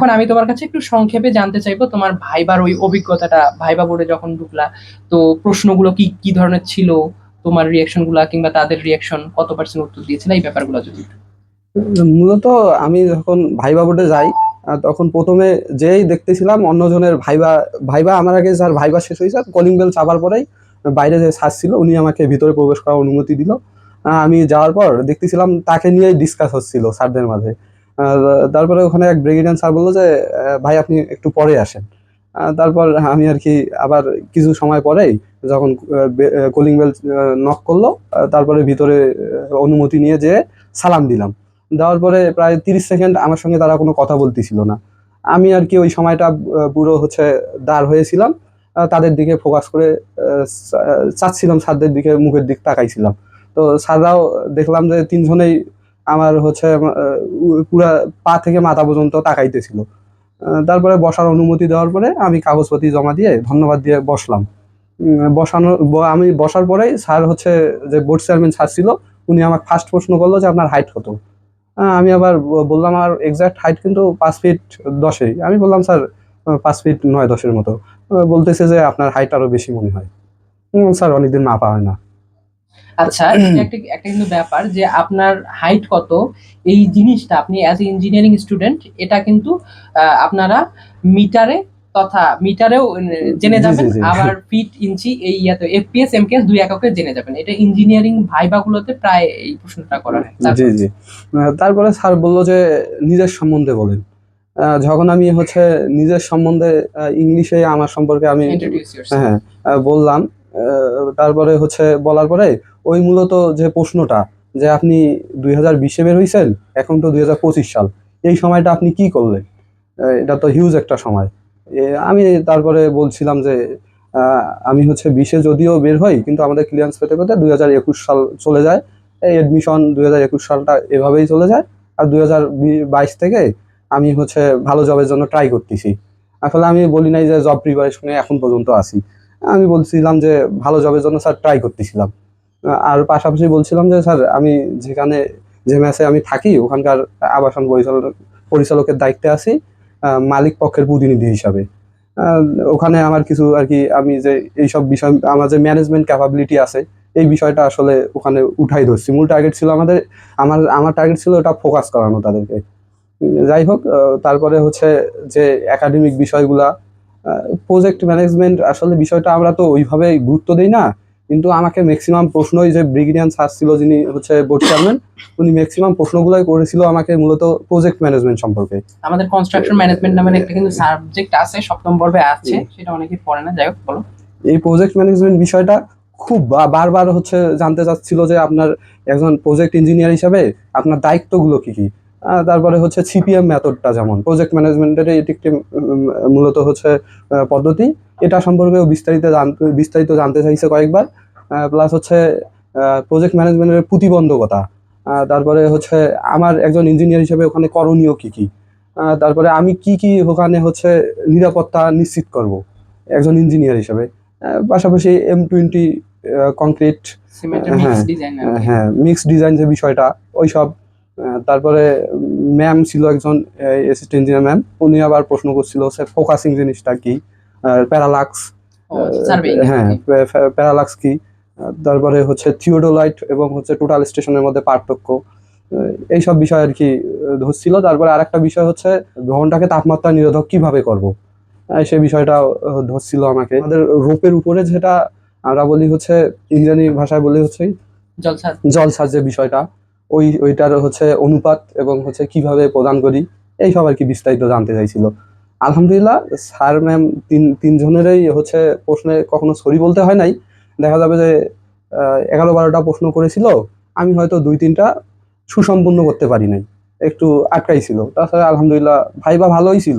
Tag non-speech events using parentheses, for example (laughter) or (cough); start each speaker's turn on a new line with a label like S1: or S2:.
S1: এখন আমি তোমার কাছে একটু সংক্ষেপে জানতে চাইব তোমার ভাইবার ওই অভিজ্ঞতাটা, ভাইবা বোর্ডে যখন ঢুকলা, তো প্রশ্নগুলো কি কি ধরনের ছিল? তোমার রিয়াকশনগুলা কিংবা তাদের রিয়াকশন কত পার্সেন্ট উত্তর দিয়েছিল? এই ব্যাপারগুলো যদি
S2: মূলত আমি যখন ভাইবা বোর্ডে যাই তখন প্রথমে যেই দেখতেছিলাম অন্যজনের ভাইবা ভাইবা আমার আগে যার ভাইবা শেষ হয়েছে কলিং বেল চাপার পরেই বাইরে যে স্যার ছিল, উনি আমাকে ভিতরে প্রবেশ করার অনুমতি দিল। আমি যাওয়ার পর দেখতেছিলাম তাকে নিয়েই ডিসকাস হচ্ছিল স্যারদের মাঝে। তারপরে ওখানে এক ব্রিগেডিয়ান স্যার বলল যে ভাই, আপনি একটু পরে আসেন। তারপর আমি আর কি আবার কিছু সময় পরেই যখন কলিং বেল নক করল তারপরে ভিতরে অনুমতি নিয়ে যেয়ে সালাম দিলাম। দেওয়ার পরে প্রায় তিরিশ সেকেন্ড আমার সঙ্গে তারা কোনো কথা বলতেছিল না। আমি আর কি ওই সময়টা পুরো হচ্ছে দাঁড় হয়েছিলাম। তাদের দিকে ফোকাস করে চাচ্ছিলাম, স্যারদের দিকে মুখের দিক তাকাইছিলাম। তো স্যাররাও দেখলাম যে তিনজনেই আমার হচ্ছে পুরা পা থেকে মাথা পর্যন্ত তাকাইতেছিল। তারপরে বসার অনুমতি দেওয়ার পরে আমি কাগজপাতি জমা দিয়ে ধন্যবাদ দিয়ে বসলাম। বসানো আমি বসার পরেই স্যার হচ্ছে যে বোর্ড চেয়ারম্যান স্যার ছিল, উনি আমাকে ফার্স্ট প্রশ্ন করল যে আপনার হাইট কত? আমি আবার বললাম আর এক্সাক্ট হাইট কিন্তু পাঁচ ফিট দশেই। আমি বললাম, স্যার পাঁচ ফিট নয় দশের মতো। বলতেছে যে আপনার হাইট আরও বেশি মনে হয়। স্যার অনেকদিন মাপা হয় না।
S1: আচ্ছা (clears throat) একটা একটা কিন্তু ব্যাপার যে আপনার হাইট কত এই জিনিসটা আপনি অ্যাজ এ ইঞ্জিনিয়ারিং স্টুডেন্ট এটা কিন্তু আপনারা মিটারে তথা মিটারেও জেনে যাবেন। আবার ফিট ইঞ্চি এই ইয়াতে এফপিএস এমকেএস দুই এককে জেনে যাবেন। এটা ইঞ্জিনিয়ারিং ভাইবাগুলোতে প্রায় এই প্রশ্নটা করা হয়।
S2: জি জি। তারপরে স্যার বলল যে নিজের সম্বন্ধে বলেন। যখন আমি হচ্ছে নিজের সম্বন্ধে ইংলিশে আমার সম্পর্কে আমি হ্যাঁ বললাম তারপরে হচ্ছে বলার পরে ওই মূলত যে প্রশ্নটা যে আপনি দুই হাজার বিশে বের হয়েছেন এখন তো দুই হাজার পঁচিশ সাল, এই সময়টা আপনি কি করলেন? এটা তো হিউজ একটা সময়। আমি তারপরে বলছিলাম যে আমি হচ্ছে বিশে যদিও বের হই, কিন্তু আমাদের ক্লিয়ারেন্স পেতে পেতে দুই হাজার একুশ সাল চলে যায়। এই অ্যাডমিশন দুই হাজার একুশ সালটা এভাবেই চলে যায়। আর দুই হাজার বাইশ থেকে আমি হচ্ছে ভালো জবের জন্য ট্রাই করতেছি। আসলে আমি বলি নাই যে জব প্রিপারেশনে এখন পর্যন্ত আছি। আমি বলছিলাম যে ভালো জবের জন্য স্যার ট্রাই করতেছিলাম। আর পাশাপাশি বলছিলাম যে স্যার, আমি যেখানে, যে ম্যাচে আমি থাকি, ওখানকার আবাসন পরিচালক, পরিচালকের দায়িত্বে আছি মালিক পক্ষের প্রতিনিধি হিসাবে। ওখানে আমার কিছু আর কি, আমি যে এইসব বিষয়, আমার যে ম্যানেজমেন্ট ক্যাপাবিলিটি আছে, এই বিষয়টা আসলে ওখানে উঠাই ধরছি। মূল টার্গেট ছিল আমাদের, আমার আমার টার্গেট ছিল ওটা ফোকাস করানো তাদেরকে। যাই হোক তারপরে হচ্ছে যে একাডেমিক বিষয়গুলা প্রজেক্ট ম্যানেজমেন্ট আসলে বিষয়টা আমরা তো ওইভাবে গুরুত্ব দেই না কিন্তু আমাকে ম্যাক্সিমাম প্রশ্নই যে ব্রিগেডিয়ান স্যার ছিল যিনি হচ্ছে বোর্ড চেয়ারম্যান উনি ম্যাক্সিমাম প্রশ্নগুলোই করেছিল আমাকে মূলত প্রজেক্ট ম্যানেজমেন্ট সম্পর্কে।
S1: আমাদের কনস্ট্রাকশন ম্যানেজমেন্ট নামের একটা কিন্তু সাবজেক্ট আছে সপ্তম পর্বে আছে সেটা অনেকেই পড়ে না যাই হোক বলো।
S2: এই প্রজেক্ট ম্যানেজমেন্ট বিষয়টা খুব বারবার হচ্ছে জানতে চাচ্ছিল যে আপনার একজন প্রজেক্ট ইঞ্জিনিয়ার হিসাবে আপনার দায়িত্বগুলো কি কি। তারপরে হচ্ছে সিপিএম মেথডটা যেমন প্রজেক্ট ম্যানেজমেন্টের এটি একটি মূলত হচ্ছে পদ্ধতি। এটা সম্পর্কেও বিস্তারিত জানতে বিস্তারিত জানতে চাইছে কয়েকবার। প্লাস হচ্ছে প্রজেক্ট ম্যানেজমেন্টের প্রতিবন্ধকতা। তারপরে হচ্ছে আমার একজন ইঞ্জিনিয়ার হিসেবে ওখানে করণীয় কি কি? তারপরে আমি কি কি ওখানে হচ্ছে নিরাপত্তা নিশ্চিত করব একজন ইঞ্জিনিয়ার হিসেবে। পাশাপাশি এম টোয়েন্টি কংক্রিট হ্যাঁ, হ্যাঁ মিক্স ডিজাইন যে বিষয়টা ওইসব আহ, তারপরে ম্যাম ছিল একজন অ্যাসিস্ট্যান্ট ইঞ্জিনিয়ার ম্যাম। উনি আবার প্রশ্ন করছিল স্যার ফোকাসিং জিনিসটা কি? প্যারালাক্স হ্যাঁ প্যারালাক্স কি? তারপরে হচ্ছে থিওডোলাইট এবং হচ্ছে টোটাল স্টেশনের মধ্যে পার্থক্য। এইসব বিষয় আর কি ধরছিল। তারপরে আরেকটা বিষয় হচ্ছে ভবনটাকে তাপমাত্রা নিরোধক কীভাবে করব? সে বিষয়টা ধরছিল আমাকে। আমাদের রোপের উপরে যেটা আমরা বলি হচ্ছে ইংরেজি ভাষায় বলি হচ্ছে
S1: জলসা
S2: জলসার যে বিষয়টা ওই, ওইটার হচ্ছে অনুপাত এবং হচ্ছে কীভাবে প্রদান করি এইসব আর কি বিস্তারিত জানতে চাইছিল। আলহামদুলিল্লাহ, স্যার ম্যাম তিন, তিনজনেরই হচ্ছে প্রশ্নে কখনো সরি বলতে হয় নাই। দেখা যাবে যে এগারো বারোটা প্রশ্ন করেছিল, আমি হয়তো দুই, তিনটা সুসম্পূর্ণ করতে পারি নাই। একটু আটকাই ছিল। তাছাড়া আলহামদুলিল্লাহ, ভাইবা ভালোই ছিল।